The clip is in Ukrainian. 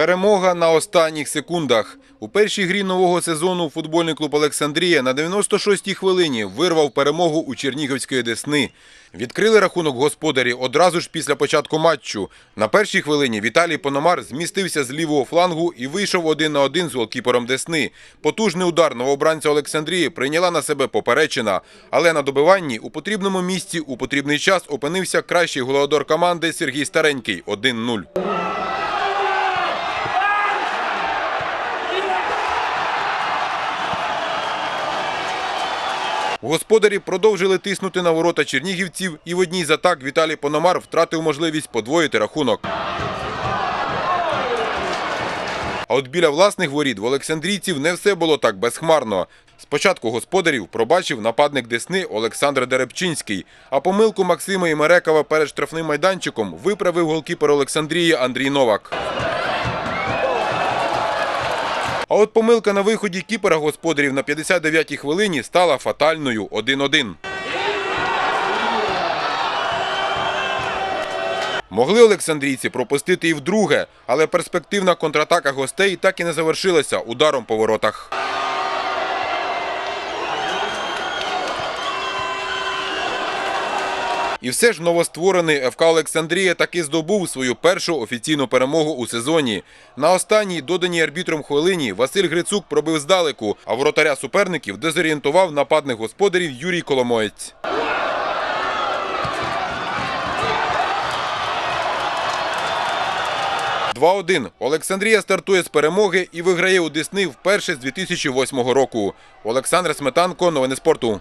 Перемога на останніх секундах. У першій грі нового сезону футбольний клуб Олександрія на 96-й хвилині вирвав перемогу у Чернігівської Десни. Відкрили рахунок господарі одразу ж після початку матчу. На першій хвилині Віталій Пономар змістився з лівого флангу і вийшов один на один з голкіпером Десни. Потужний удар новобранця Олександрії прийняла на себе поперечина. Але на добиванні у потрібному місці у потрібний час опинився кращий голодор команди Сергій Старенький 1-0. Господарі продовжили тиснути на ворота чернігівців, і в одній з атак Віталій Пономар втратив можливість подвоїти рахунок. А от біля власних воріт в Олександрійців не все було так безхмарно. Спочатку господарів пробачив нападник Десни Олександр Деребчинський, а помилку Максима Імерекова перед штрафним майданчиком виправив голкіпер Олександрії Андрій Новак. А от помилка на виході кіпера господарів на 59-й хвилині стала фатальною 1-1. Могли олександрійці пропустити і вдруге, але перспективна контратака гостей так і не завершилася ударом по воротах. І все ж новостворений ФК Олександрія таки здобув свою першу офіційну перемогу у сезоні. На останній доданій арбітром хвилині Василь Грицук пробив здалеку, а воротаря суперників дезорієнтував нападник господарів Юрій Коломоєць. – 2-1. Олександрія стартує з перемоги і виграє у Десни вперше з 2008 року. Олександр Сметанко, новини спорту.